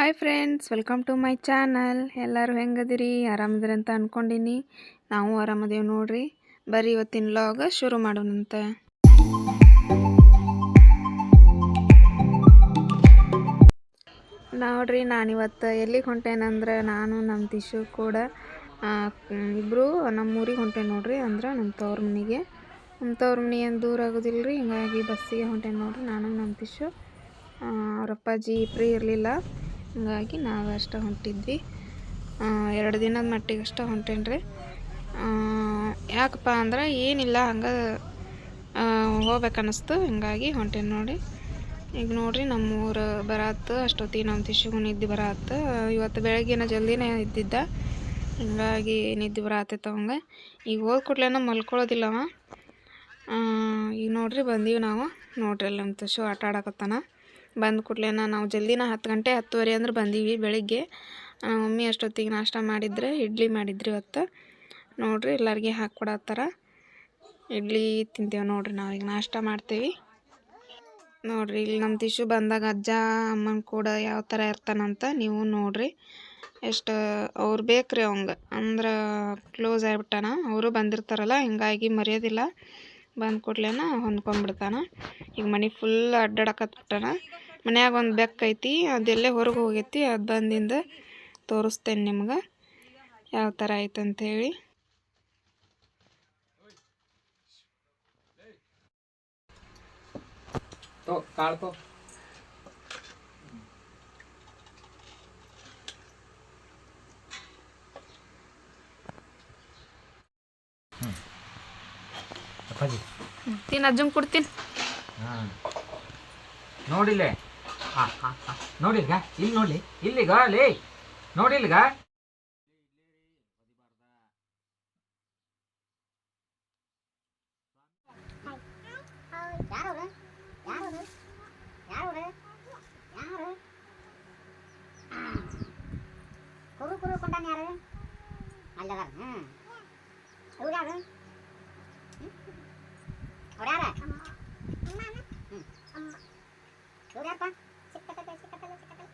Hi friends welcome to my channel ಎಲ್ಲರೂ ಹೆಂಗದಿರಿ? ಆರಾಮದಿರಿ ಅಂತ ಅಂದ್ಕೊಂಡಿನಿ ನಾವು ಆರಾಮದೇವು ನೋಡ್ರಿ. ಬರೀ ಇವತ್ತಿನ ಲಾಗ ಶುರು ಮಾಡೋಣಂತೆ. ನೋಡ್ರಿ, ನಾನಿವತ್ತು ಎಲ್ಲಿಗೆ ಹೊಂಟೇನಂದ್ರೆ ನಾನು ನಮ್ಮ ತಿಶು ಕೂಡ ಇಬ್ಬರು ನಮ್ಮ ಊರಿಗೆ ಹೊಂಟೇನಿ ನೋಡ್ರಿ ಅಂದ್ರೆ ನಮ್ಮ ತವ್ರ ಮನೆಗೆ. ನಮ್ಮ ತವ್ರ ಮನೆ ಏನು ದೂರ ಆಗೋದಿಲ್ಲ ರೀ ಹಿಂಗಾಗಿ ಬಸ್ಸಿಗೆ ಹೊಂಟೇನೆ ನೋಡ್ರಿ ನಾನು ನಮ್ಮ ತಿಶು ಅವ್ರ ಅಪ್ಪಾಜಿ ಫ್ರೀ ಇರಲಿಲ್ಲ. ಹಿಂಗಾಗಿ ನಾವು ಅಷ್ಟೇ ಹೊಂಟಿದ್ವಿ. ಎರಡು ದಿನದ ಮಟ್ಟಿಗೆ ಅಷ್ಟೇ ಹೊಂಟೇನ್ರಿ. ಯಾಕಪ್ಪ ಅಂದ್ರೆ ಏನಿಲ್ಲ, ಹಂಗೆ ಹೋಗ್ಬೇಕನ್ನಿಸ್ತು. ಹಿಂಗಾಗಿ ಹೊಂಟೇನಿ ನೋಡಿ. ಈಗ ನೋಡಿರಿ ನಮ್ಮ ಊರು ಬರತ್ತು ಅಷ್ಟೊತ್ತಿಗೆ ನಮ್ಮ ತಿಶುಗೂ ನಿದ್ದೆ ಬರತ್ತು ಇವತ್ತು ಬೆಳಗ್ಗೆನ ಜಲ್ದಿನೇ ಇದ್ದಿದ್ದ ಹಿಂಗಾಗಿ ನಿದ್ದೆ ಬರತ್ತೈತೆ ಅವಂಗೆ ಈಗ ಹೋದ ಕೂಡ್ಲೇನ ಮಲ್ಕೊಳ್ಳೋದಿಲ್ಲವ ಈಗ ನೋಡಿರಿ ಬಂದೀವಿ ನಾವು. ನೋಡ್ರಿ ಅಲ್ಲಿ ನಮ್ಮ ತಿಶು ಆಟ ಆಡಕತ್ತಾನ. ಬಂದ ಕೂಡಲೇ ನಾವು ಜಲ್ದಿನ ಹತ್ತು ಗಂಟೆ ಹತ್ತುವರೆ ಅಂದ್ರೆ ಬಂದೀವಿ ಬೆಳಿಗ್ಗೆ. ಮಮ್ಮಿ ಅಷ್ಟೊತ್ತಿಗೆ ನಾಷ್ಟ ಮಾಡಿದ್ರೆ ಇಡ್ಲಿ ಮಾಡಿದ್ರಿ ಇವತ್ತು. ನೋಡಿರಿ, ಎಲ್ಲರಿಗೆ ಹಾಕ್ಕೊಡತ್ತಾರ ಇಡ್ಲಿ ತಿಂತೇವೆ ನೋಡ್ರಿ ಈಗ ನಾಷ್ಟ ಮಾಡ್ತೀವಿ. ನೋಡಿರಿ, ಇಲ್ಲಿ ನಮ್ಮ ತಿಶು ಬಂದಾಗ ಅಜ್ಜ, ಅಮ್ಮನ ಕೂಡ ಯಾವ ಥರ ಇರ್ತಾನಂತ ನೀವು ನೋಡ್ರಿ. ಎಷ್ಟು, ಅವ್ರು ಬೇಕ್ರಿ ಅವಂಗೆ. ಅಂದ್ರೆ ಕ್ಲೋಸ್ ಆಗಿಬಿಟ್ಟಾನ. ಅವರು ಬಂದಿರ್ತಾರಲ್ಲ, ಹಿಂಗಾಗಿ ಮರೆಯೋದಿಲ್ಲ. ಬಂದ ಕೂಡ್ಲೇನ ಹೊಂದ್ಕೊಂಡ್ಬಿಡ್ತಾನ ಈಗ ಮನೆ ಫುಲ್ ಅಡ್ಡಾಡಕತ್ಬಿಟ್ಟಾನ ಮನ್ಯಾಗ ಒಂದು ಬೆಕ್ಕೈತಿ ಅದೆಲ್ಲೇ ಹೊರಗೆ ಹೋಗೈತಿ, ಅದು ಬಂದಿಂದ ತೋರಿಸ್ತೇನೆ ನಿಮ್ಗೆ. ಯಾವ ಥರ ಐತೆ ಅಂಥೇಳಿ ತಿನ್ ಅಜ್ಜಂಗೆ ಕೊಡ್ತೀನಿ. ಹಾಂ. ನೋಡಿಲ್ಲೇ. ಹಾಂ ಹಾಂ ಹಾಂ. ನೋಡಿಲ್ಗ? ಇಲ್ಲಿ ನೋಡ್ಲಿ ಇಲ್ಲಿಗ ಲೇ. ನೋಡಿಲ್ಗ? ಯಾರವ್ರು ಯಾರವ್ರು ಯಾರವ್ರು ಯಾರು ಕುರು ಕುರು ಕೊಂಡಾನ ಯಾರು ಅಲ್ಲದಾರ ಹ್ಞೂ ಅವ್ರು ಯಾರು ಅವ್ರು ಯಾರ ಹ್ಞೂ ಇವ್ರು ಯಾರಪ್ಪ ಸಿಕ್ಕತ್ತಲ್ಲ ಸಿಕ್ಕತ್ತಲ್ಲ ಸಿಕ್ಕತ್ತಲ್ಲ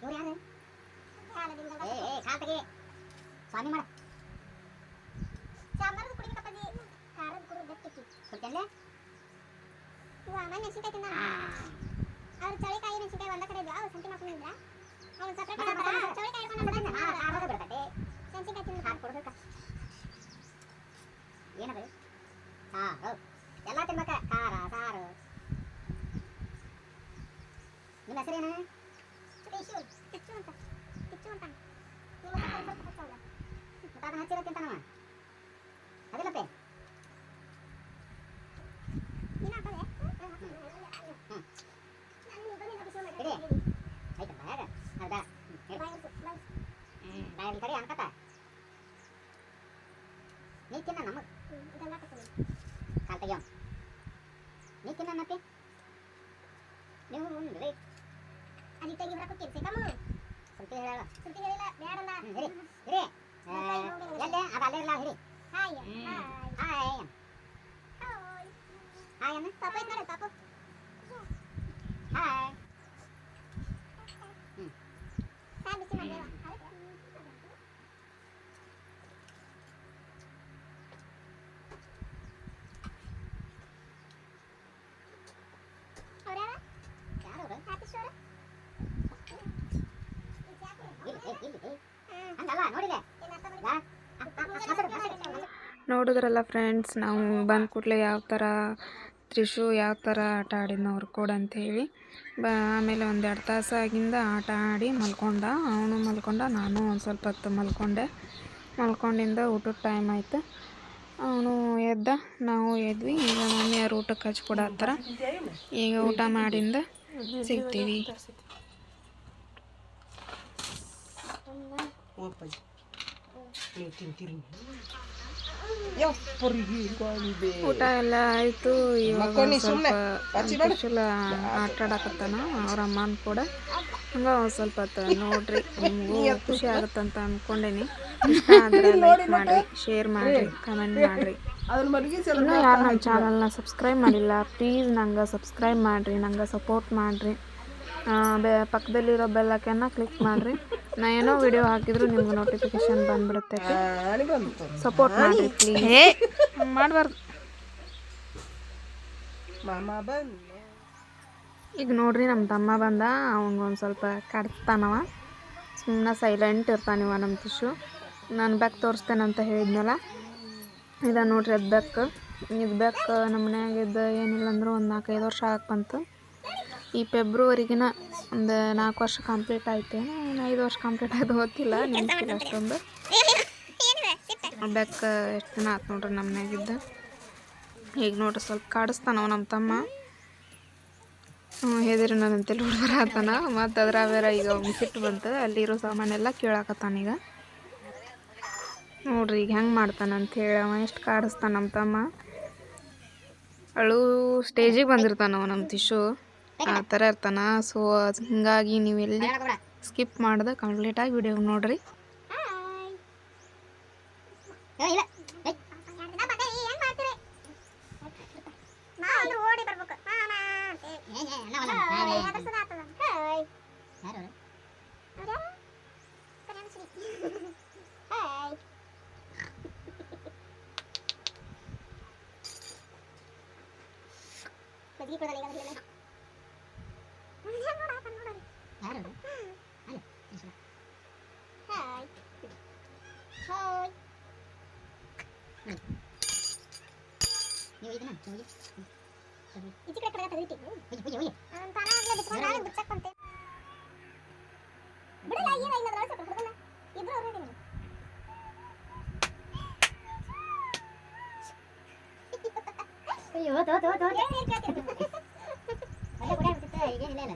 ಇವ್ರು ಯಾರು ಏ ಏ ಕಾಲ್ ತೆಗಿ ಸ್ವಾಮಿ ಮಾಡ ಸಾಂಬಾರು ಕಪ್ಪದಿ ಖಾರದ ಕುರು ಗಟ್ಟಿಕ್ಕಿ ಕುಡ್ತೇನೆ ವಾ ಮನೆ ಮೆಣಸಿನ್ಕಾಯಿ ತಿಂದ ಅವ್ರು ಚಳಿಕಾಯಿ ಮೆಣಸಿನ್ಕಾಯಿ ಒಂದ ಕಡೆ ಇದ್ವಾ ಅವ್ರು ಸಂತಿ ಮಾಡ್ಕೊಂಡಿದ್ರ ಅವ್ನು ಸಪ್ರೇಟ್ ಚಳಿಕಾಯಿ ಹಿಡ್ಕೊಂಡು ತಿಂದು ಕೊಡ್ಬೇಕ ಸಾರು ಎಲ್ಲ ತಿನ್ಬೇಕ ಖಾರ ಸಾರು ನಿಮ್ಮ ಹೆಸರೇನು ಟಿಚ್ಚು ಟಿಚ್ಚು ಅಂತ ಟಿಚ್ಚು ಅಂತ ನಿಮ್ಮ ಹೆಸರು ಸ್ವಲ್ಪ ಹಚ್ಚ ಹೌದಾ ಮತ್ತೆ ಅದನ್ನ ಹಚ್ಚಿರ ತಿಂತಾನವ ಅದಿಲ್ಲಪ್ಪೆ ಇಡಿ ಆಯ್ತು ಬಾಯಾಗ ಹೌದಾ ಬಾಯಲ್ಲಿ ಕಡೆ ಅನ್ಕತ ನೀ ತಿನ್ನ ನಮಗ್ ಕಾಲ್ ತೆಗಿಯೋ ನೀ ತಿನ್ನ ನಪ್ಪಿ ನೀವು ಉಂಡ್ರಿ ಅದಿತ್ತಾಗಿ ಬರಕೊತ್ತೀನಿ ಸಿಕ್ಕಮ್ಮ ಸ್ವಲ್ಪ ಹೇಳ ಸ್ವಲ್ಪ ಹೇಳಿಲ್ಲ ಬೇಡಲ್ಲ ಹಿರಿ ಹಿರಿ ಎಲ್ಲೇ ಅದು ಅಲ್ಲೇ ಇರಲ್ಲ ಹಿರಿ ಹಾಯ್ ಹಾಯ್ ಹಾಯ್ ಅನ್ನ ತಪ್ಪ ಐತ್ ನೋಡಿ ತಪ್ಪು ಹಾಯ್ ನೋಡಿದ್ರಲ್ಲ ಫ್ರೆಂಡ್ಸ್ ನಾವು ಬಂದ ಕೂಡಲೇ ಯಾವ ಥರ ತ್ರಿಶು ಯಾವ ಥರ ಆಟ ಆಡಿದ್ನ ಅವ್ರು ಕೂಡ ಅಂಥೇಳಿ ಬ, ಆಮೇಲೆ ಒಂದೆರಡು ತಾಸು ಆಗಿಂದ ಆಟ ಆಡಿ ಮಲ್ಕೊಂಡ. ಅವನು ಮಲ್ಕೊಂಡ, ನಾನು ಒಂದು ಸ್ವಲ್ಪ ಹೊತ್ತು ಮಲ್ಕೊಂಡೆ. ಮಲ್ಕೊಂಡಿಂದ ಊಟದ ಟೈಮ್ ಆಯ್ತು. ಅವನು ಎದ್ದ, ನಾವು ಎದ್ವಿ. ಈಗ ಮಮ್ಮಿಯವ್ರು ಊಟಕ್ಕೆ ಹಚ್ಕೊಡತ್ತಾರ ಈಗ ಊಟ ಮಾಡಿಂದ ಸಿಗ್ತೀವಿ. ಊಟ ಎಲ್ಲ ಆಯ್ತು ಇವಾಗ ಸ್ವಲ್ಪ ಕುಶಲ ಆಟ ಆಡಕತ್ತಾನ ಅವ್ರ ಅಮ್ಮನ ಕೂಡ. ಹಂಗ ಒಂದ್ ಸ್ವಲ್ಪ ಹೊತ್ತು ನೋಡ್ರಿ ನಿಮಗೂ ಖುಷಿ ಆಗತ್ತಂತ ಅನ್ಕೊಂಡೇನಿ. ಇಷ್ಟ ಆದ್ರೆ ಲೈಕ್ ಮಾಡ್ರಿ ಶೇರ್ ಮಾಡ್ರಿ ಕಮೆಂಟ್ ಮಾಡ್ರಿ. ಇನ್ನೂ ಯಾರು ನಮ್ಮ ಚಾನಲ್ನ ಸಬ್ಸ್ಕ್ರೈಬ್ ಮಾಡಿಲ್ಲ ಪ್ಲೀಸ್ ನಂಗೆ ಸಬ್ಸ್ಕ್ರೈಬ್ ಮಾಡಿರಿ ನಂಗೆ ಸಪೋರ್ಟ್ ಮಾಡಿರಿ. ಬೆ ಪಕ್ಕದಲ್ಲಿರೋ ಬೆಲ್ಲಕ್ಕೆನ ಕ್ಲಿಕ್ ಮಾಡಿರಿ. ನಾ ಏನೋ ವಿಡಿಯೋ ಹಾಕಿದ್ರು ನಿಮ್ಗೆ ನೋಟಿಫಿಕೇಶನ್ ಬಂದ್ಬಿಡುತ್ತೆ. ಸಪೋರ್ಟ್ ಮಾಡಿ ಪ್ಲೀಸ್ ಮಾಡಬಾರ್ದು. ಈಗ ನೋಡ್ರಿ ನಮ್ಮ ತಮ್ಮ ಬಂದ ಒಂದು ಸ್ವಲ್ಪ ಕಡ್ತಾನವ ಸುಮ್ಮನೆ ಸೈಲೆಂಟ್ ಇರ್ತಾನಿವ ನಮ್ಮ ಟಿಶು ನಾನು ಬೆಕ್ ತೋರಿಸ್ತೇನಂತ ಅಂತ ಹೇಳಿದ್ನಲ್ಲ. ಇದ ನೋಡ್ರಿ ಅದು ಬೆಕ್ ಇದು ಬೆಕ್ ನಮ್ಮ ಮನ್ಯಾಗಿದ್ದ ಏನಿಲ್ಲ ಅಂದ್ರೆ ಒಂದು ನಾಲ್ಕೈದು ವರ್ಷ ಆಗಕ್ಕೆ ಬಂತು. ಈ ಫೆಬ್ರವರಿಗಿನ ಒಂದು ನಾಲ್ಕು ವರ್ಷ ಕಂಪ್ಲೀಟ್ ಆಯ್ತು ಇನ್ನು ಐದು ವರ್ಷ ಕಂಪ್ಲೀಟ್ ಆಯ್ತು ಗೊತ್ತಿಲ್ಲ ನೆನಪಿಲ್ಲ ಅಷ್ಟೊಂದು. ಬೆಕ್ಕ ಎಷ್ಟು ದಿನ ಆಯ್ತು ನೋಡ್ರಿ ನಮ್ಮ ಮನ್ಯಾಗಿದ್ದ ಈಗ ನೋಡ್ರಿ ಸ್ವಲ್ಪ ಕಾಡಿಸ್ತಾನವ ನಮ್ಮ ತಮ್ಮ. ಹೆದರಿ ನಾನು ಅಂತೇಳಿ ಹುಡುಗರ ಆತನ. ಮತ್ತು ಅದ್ರ ಬೇರೆ ಈಗ ಸಿಟ್ಟು ಬಂತು. ಅಲ್ಲಿರೋ ಸಾಮಾನೆಲ್ಲ ಕೇಳಾಕತ್ತಾನ ಈಗ. ನೋಡ್ರಿ ಈಗ ಹೆಂಗೆ ಮಾಡ್ತಾನ ಅಂತ ಹೇಳಿ ಅವ, ಎಷ್ಟು ಕಾಡಿಸ್ತಾನ ನಮ್ಮ ತಮ್ಮ. ಅಳು ಸ್ಟೇಜಿಗೆ ಬಂದಿರ್ತಾನವ ನಮ್ಮ ತಿಶು. ಆ ಥರ ಇರ್ತಾನ. ಸೊ ಹಿಂಗಾಗಿ ನೀವು ಎಲ್ಲಿ ಸ್ಕಿಪ್ ಮಾಡ್ದೆ ಕಂಪ್ಲೀಟಾಗಿ ವಿಡಿಯೋ ನೋಡ್ರಿ. ಬದಲಿ ಇಲ್ಲ. ಏ. ಏನ್ ಮಾಡ್ತೀರಿ? ನಾವ್ ಅಂದ್ರೆ ಓಡಿ ಬರ್ಬೇಕು. ಮಾಮ ಅಂತ. ಹಾಯ್. ಯಾರು ಅವ್ರು? ಅವ್ರ್ಯಾರು? ಕನ್ಯಾಶ್ರೀ. ಹಾಯ್. ಮಜ್ಜಿಗೆ ಕೊಡಲ್ಲ ಈಗ ಮಜ್ಜಿಗೆ ಯಾರು ಅವ್ರು? ಅಲ್ಲ, ಕೃಷ್ಣ. ಹಾಯ್. ಹಾಯ್. ನೀವು ಇದನ್ನ ಹೋಗಿ ಈಚೆ ಕಡೆ ಕಡೆ ತೆಗಿತಿ ಹೋಗಿ ಹೋಗಿ ಹೋಗಿ ತಾನಾಗ್ಲೇ ಬಿಟ್ಕೊಂಡು ನಾನು ಬಿಚ್ಚಕ್ ಬಂತೆ ಬಿಡಲ್ಲ ಏನ ಇಲ್ಲ ಅದ್ರ ಸ್ವಲ್ಪ ಹುಡುಗನ ಇಬ್ರು ಅವ್ರೇ ನೀವು ಅಯ್ಯೋ ತೋ ತೋ ತೋ ಏನು ನೀರು ಕೇಳ್ತೀನಿ ಒಳ್ಳೆ ಗುಡ ಬಿಟ್ಟಿತ್ತು ಈಗೇನಿಲ್ಲ ಇಲ್ಲ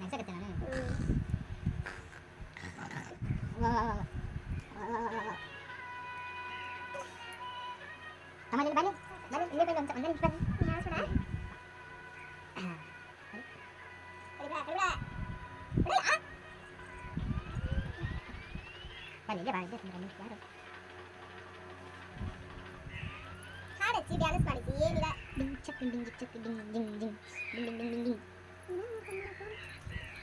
낭사겠다 나는 와와와와 와와와와 가만히 빨리 빨리 일레벨 엄청 안 가는 빨리 빨리 이제 말이지 내가 이렇게 하러 하랬지 미안해서 말이지 얘 미라 빙착빙 빙집착빙 빙빙빙 빙빙빙빙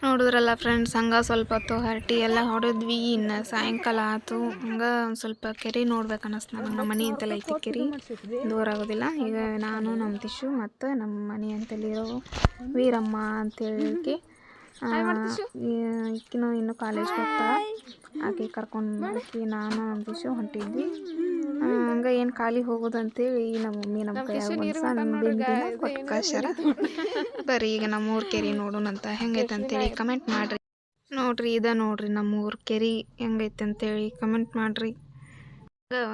ನೋಡಿದ್ರಲ್ಲ ಫ್ರೆಂಡ್ಸ್ ಹಂಗೆ ಸ್ವಲ್ಪ ಹೊತ್ತು ಹರಟಿ ಎಲ್ಲ ಹೊಡೆದ್ವಿ ಇನ್ನು ಸಾಯಂಕಾಲ ಆಯ್ತು ಹಂಗೆ ಒಂದು ಸ್ವಲ್ಪ ಕೆರೆ ನೋಡ್ಬೇಕು ಅನ್ನಿಸ್ತು ನಮ್ಮ ಮನೆ ಅಂತೆಲ್ಲ ಐತಿ ಕೆರೆ. ದೂರ ಆಗೋದಿಲ್ಲ. ಈಗ ನಾನು ನಮ್ಮ ತಿಶು ಮತ್ತು ನಮ್ಮ ಮನೆ ಅಂತಲ್ಲಿರೋ ವೀರಮ್ಮ ಅಂತೇಳಿ ಇನ್ನೂ ಇನ್ನೂ ಕಾಲೇಜ್ಗೆ ಹೋಗ್ತಾಳೆ. ಆಕೆ ಕರ್ಕೊಂಡು ಆಕೆ ನಾನು ಅಂದಿಸು ಹೊಂಟಿದ್ವಿ. ಹಂಗೆ ಏನು ಖಾಲಿ ಹೋಗೋದು ಅಂತೇಳಿ ನಮ್ಮ ಮಮ್ಮಿ ನಮ್ಮ ಕೈಯಾಗ ಬರ್ರಿ ಈಗ ನಮ್ಮ ಊರ್ ಕೆರೆ ನೋಡೋಣಂತ ಹೆಂಗೈತೆ ಅಂತೇಳಿ ಕಮೆಂಟ್ ಮಾಡ್ರಿ. ನೋಡ್ರಿ ಇದ ನೋಡ್ರಿ ನಮ್ಮ ಊರ್ ಕೆರೆ ಹೆಂಗೈತೆ ಅಂತೇಳಿ ಕಮೆಂಟ್ ಮಾಡ್ರಿ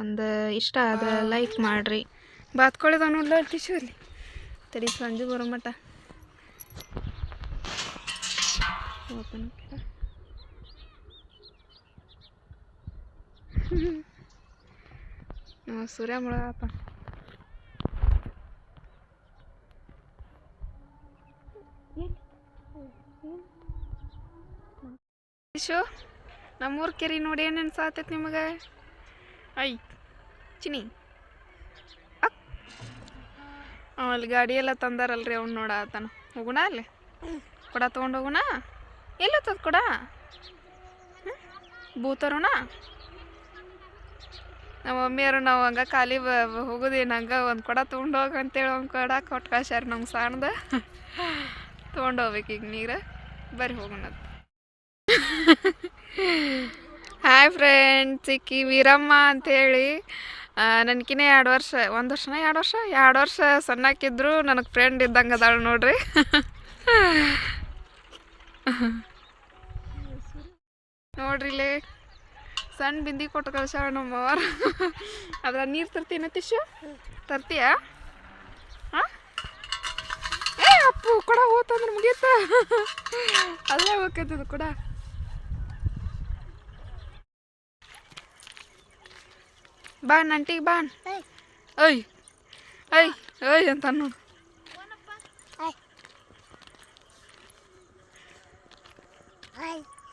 ಒಂದು ಇಷ್ಟ ಆದ್ರೆ ಲೈಕ್ ಮಾಡ್ರಿ. ಬಾತ್ಕೊಳ್ಳೋದ ನೋಡ್ಲ ಟಿಶು ಅಲ್ಲಿ ತಡಿ ಸಂಜೆ ಬರೋ ಮಠ. ಓಪನ್ ಸೂರ್ಯ आपण ಶು ನಮ್ಮೂರ ಕೆರೆ ನೋಡಿ ಏನು ಅನ್ಸಾತೈತಿ ನಿಮಗೆ ಐ ಚಿನಿ ಅಲ್ಲಿ ಗಾಡಿ ಎಲ್ಲ ತಂದಾರಲ್ರಿ ಅವ್ನು ಆತನ ಹೋಗೋಣ ಅಲ್ಲಿ ಕೊಡ ತೊಗೊಂಡು ಹೋಗೋಣ ಎಲ್ಲತ್ತದ ಕೊಡ ಬೂತರೋಣ ನಮ್ಮ ಮಮ್ಮಿಯವರು ನಾವು ಹಂಗೆ ಖಾಲಿ ಬ ಹೋಗೋದೇನು ಹಂಗೆ ಒಂದು ಕೊಡ ತೊಗೊಂಡೋಗಿ ಅಂತೇಳಿ ಒಂದು ಕೊಡ ಕೊಟ್ಟು ಕಳ್ಸ್ಯಾರ ನಮ್ಗೆ ಸಣ್ಣದ ತೊಗೊಂಡು ಹೋಗ್ಬೇಕು ಈಗ ನೀರು. ಬರ್ರಿ ಹೋಗೋಣ ಹಾಯ್ ಫ್ರೆಂಡ್ಸ್ ಸಿಕ್ಕಿ ವೀರಮ್ಮ ಅಂತೇಳಿ. ನನಗಿನ್ನ ಎರಡು ವರ್ಷ, ಒಂದು ವರ್ಷನ ಎರಡು ವರ್ಷ? ಎರಡು ವರ್ಷ ಸಣ್ಣಕ್ಕಿದ್ರು ನನಗೆ ಫ್ರೆಂಡ್ ಇದ್ದಂಗೆ ಅದಾಳು ನೋಡ್ರಿ. ನೋಡ್ರಿ ಸಣ್ಣ ಬಿಂದಿ ಕೊಟ್ಟು ಕಳ್ಸ್ಯಾಳ ನಮ್ಮವ್ರ ಅದ್ರ ನೀರು ತರ್ತೀನ ತಿಶು ತರ್ತೀಯಾ? ಹಾಂ? ಏ ಅಪ್ಪು ಕೊಡ ಹೋತಂದ್ರೆ ಮುಗೀತ ಅಲ್ಲೇ ಹೋಗ್ತದ ಕೂಡ. ಬಾ ನಂಟಿಗೆ ಬಾ. ಐ ಐ ಐ ಅಂತ ನೋಡು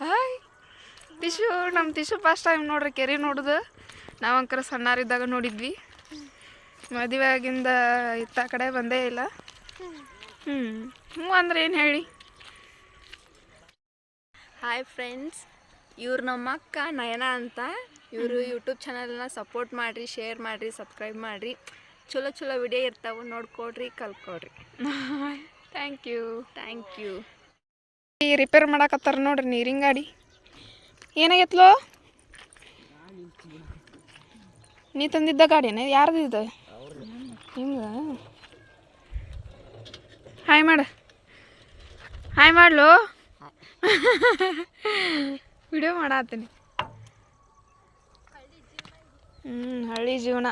ಹಾಯ್ ತಿಶು ನಮ್ಮ ತಿಶು ಫಸ್ಟ್ ಟೈಮ್ ನೋಡ್ರಿ ಕೆರೆ ನೋಡುದು. ನಾವು ಅಂಕರ ಸಣ್ಣಾರಿದ್ದಾಗ ನೋಡಿದ್ವಿ. ಮದುವೆ ಆಗಿಂದ ಇತ್ತ ಕಡೆ ಬಂದೇ ಇಲ್ಲ. ಹ್ಞೂ ಹ್ಞೂ ಅಂದ್ರೆ ಏನು ಹೇಳಿ? ಹಾಯ್ ಫ್ರೆಂಡ್ಸ್ ಇವ್ರು ನಮ್ಮ ಅಕ್ಕ ನಯನ ಅಂತ. ಇವರು ಯೂಟ್ಯೂಬ್ ಚಾನಲ್ನ ಸಪೋರ್ಟ್ ಮಾಡಿರಿ ಶೇರ್ ಮಾಡಿರಿ ಸಬ್ಸ್ಕ್ರೈಬ್ ಮಾಡಿರಿ. ಚಲೋ ಚಲೋ ವಿಡಿಯೋ ಇರ್ತಾವೆ ನೋಡ್ಕೊಡ್ರಿ ಕಲ್ಕೊಡ್ರಿ. ಥ್ಯಾಂಕ್ ಯು ಥ್ಯಾಂಕ್ ಯು ಈ ರಿಪೇರ್ ಮಾಡಕತ್ತಾರ ನೋಡ್ರಿ ನೀರಿನ ಗಾಡಿ. ಏನಾಗೈತ್ಲೋ? ನೀ ತಂದಿದ್ದ ಗಾಡಿನ? ಯಾರ್ದು ಇದು? ಹಿಂಗ. ಹಾಯ್ ಮಾಡ. ಹಾಯ್ ಮಾಡ್ಲು? ವಿಡಿಯೋ ಮಾಡತ್ತೀನಿ ಹ್ಞೂ ಹಳ್ಳಿ ಜೀವನ.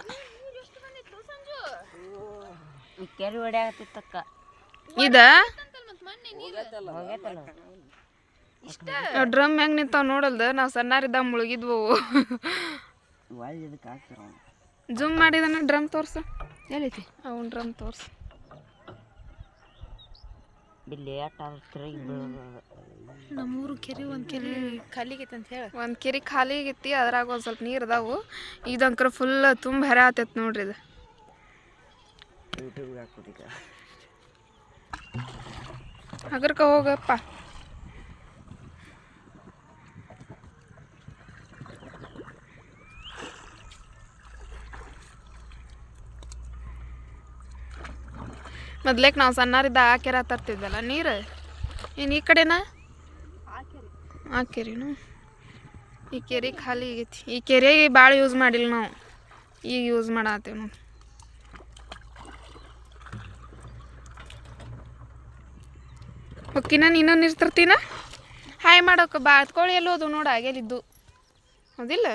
ಕೆರೆ ಹೊಡ್ಯಾಗತ್ತಿತ್ತಕ್ಕ ಇದ? ಡ್ರಮ್ ಹೆಂಗ್ ನಿಂತಾವ್ ನೋಡಲ್ದ? ನಾವು ಸಣ್ಣಾರಿದ್ದಾಗ ಮುಳುಗಿದ್ವು. ಜುಮ್ ಮಾಡಿದಾನೆ ಡ್ರಮ್ ತೋರ್ಸು. ಎಲ್ಲೈತಿ? ಅವನ್ ಡ್ರಮ್ ತೋರ್ಸು. ನಮ್ಮೂರು ಕೆರೆ ಒಂದು ಕೆರೆ ಖಾಲಿಗೈತಿ ಅಂತ ಹೇಳಿ. ಒಂದು ಕೆರೆ ಖಾಲಿ ಆಗೈತಿ ಅದ್ರಾಗ ಒಂದು ಸ್ವಲ್ಪ ನೀರು ಅದಾವು. ಇದಂಕ್ರ ಫುಲ್ ತುಂಬ ಹೆರ ಆತೈತ್ ನೋಡ್ರಿ ಇದು. ಹಗರ್ಕ ಹೋಗಪ್ಪ. ಮೊದ್ಲೇಕ್ ನಾವು ಸಣ್ಣರಿದ್ದ ಆ ಕೆರೆ ತರ್ತಿದ್ದಲ್ಲ ನೀರು? ಏನು ಈ ಕಡೆನಾ? ಆ ಕೆರೆನು? ಈ ಕೆರೆ ಖಾಲಿ ಆಗೈತಿ. ಈ ಕೆರೆ ಭಾಳ ಯೂಸ್ ಮಾಡಿಲ್ಲ ನಾವು. ಈಗ ಯೂಸ್ ಮಾಡತ್ತೇವೆ ನಾವು ಹೊಕ್ಕಿನ, ನೀನು ನಿರ್ತಿರ್ತೀನ ಹಾಯ್ ಮಾಡೋಕ ಬಾ. ಕೋಳಿ ಎಲ್ಲೋ ಅದು ನೋಡು ಆಗೇಲಿದ್ದು ಹೌದಿಲ್ಲ?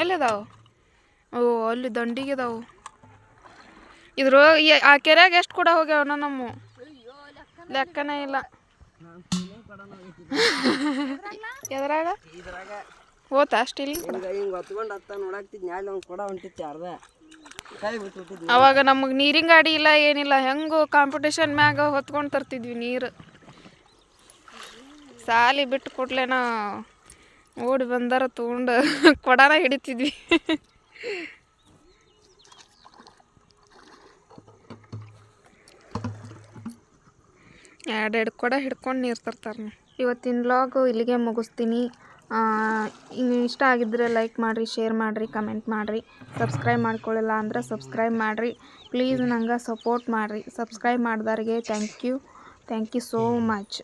ಎಲ್ಲಿದಾವು? ಓ, ಅಲ್ಲಿ ದಂಡಿಗೆ ಅದಾವು. ಇದ್ರ ಆ ಕೆರೆಯಾಗ ಎಷ್ಟು ಕೂಡ ಹೋಗ್ಯಾವನ ನಮ್ಮ ಲೆಕ್ಕನೇ ಇಲ್ಲ. ಎದ್ರಾಗ? ಹೋತ ಅಷ್ಟಿಲ್ಲ ಅವಾಗ ನಮಗೆ ನೀರಿನ ಗಾಡಿ ಇಲ್ಲ ಏನಿಲ್ಲ ಹೆಂಗು ಕಾಂಪಿಟೇಷನ್ ಮ್ಯಾಗ ಹೊತ್ಕೊಂಡು ತರ್ತಿದ್ವಿ ನೀರು. ಸಾಲಿ ಬಿಟ್ಟು ಕೊಟ್ಲೇನ ಓಡಿ ಬಂದಾರ ತೊಗೊಂಡು ಕೊಡಾನ ಹಿಡಿತಿದ್ವಿ. ಎರಡೆರಡು ಕೊಡ ಹಿಡ್ಕೊಂಡು ನೀರು ತರ್ತಾರೆ ಇವತ್ತಿನ ವ್ಲಾಗು ಇಲ್ಲಿಗೆ ಮುಗಿಸ್ತೀನಿ. ಇನ್ನು ಇಷ್ಟ ಆಗಿದ್ದರೆ ಲೈಕ್ ಮಾಡಿರಿ ಶೇರ್ ಮಾಡಿರಿ ಕಮೆಂಟ್ ಮಾಡಿರಿ. ಸಬ್ಸ್ಕ್ರೈಬ್ ಮಾಡ್ಕೊಳ್ಳಿಲ್ಲ ಅಂದ್ರೆ ಸಬ್ಸ್ಕ್ರೈಬ್ ಮಾಡಿರಿ. ಪ್ಲೀಸ್ ನಂಗೆ ಸಪೋರ್ಟ್ ಮಾಡಿರಿ. Subscribe ಮಾಡಿದವ್ರಿಗೆ thank you thank you so much